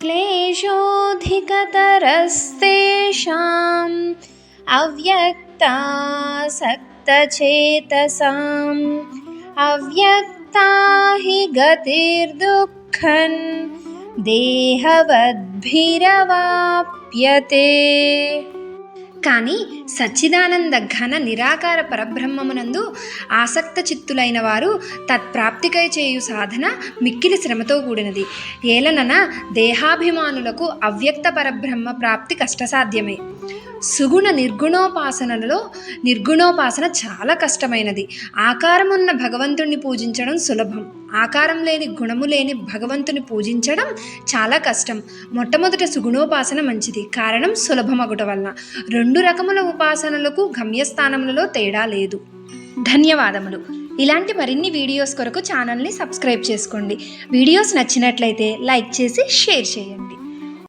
क्लेशोऽधिकतरस्तेषाम् अव्यक्तासक्तचेतसाम् अव्यक्ता हि गतिर्दुःखन् देहवद्भिरवाप्यते। కానీ సచ్చిదానంద ఘన నిరాకార పరబ్రహ్మమునందు ఆసక్త చిత్తులైన వారు తత్ప్రాప్తికై చేయు సాధన మిక్కిలి శ్రమతో కూడినది. ఏలనన దేహాభిమానులకు అవ్యక్త పరబ్రహ్మ ప్రాప్తి కష్టసాధ్యమే. సుగుణ నిర్గుణోపాసనలలో నిర్గుణోపాసన చాలా కష్టమైనది. ఆకారమున్న భగవంతుణ్ణి పూజించడం సులభం. ఆకారం లేని గుణము లేని భగవంతుని పూజించడం చాలా కష్టం. మొట్టమొదట సుగుణోపాసన మంచిది. కారణం సులభమగుట వలన. రెండు రకముల ఉపాసనలకు గమ్యస్థానములలో తేడా లేదు. ధన్యవాదములు. ఇలాంటి మరిన్ని వీడియోస్ కొరకు ఛానల్ని సబ్స్క్రైబ్ చేసుకోండి. వీడియోస్ నచ్చినట్లయితే లైక్ చేసి షేర్ చేయండి.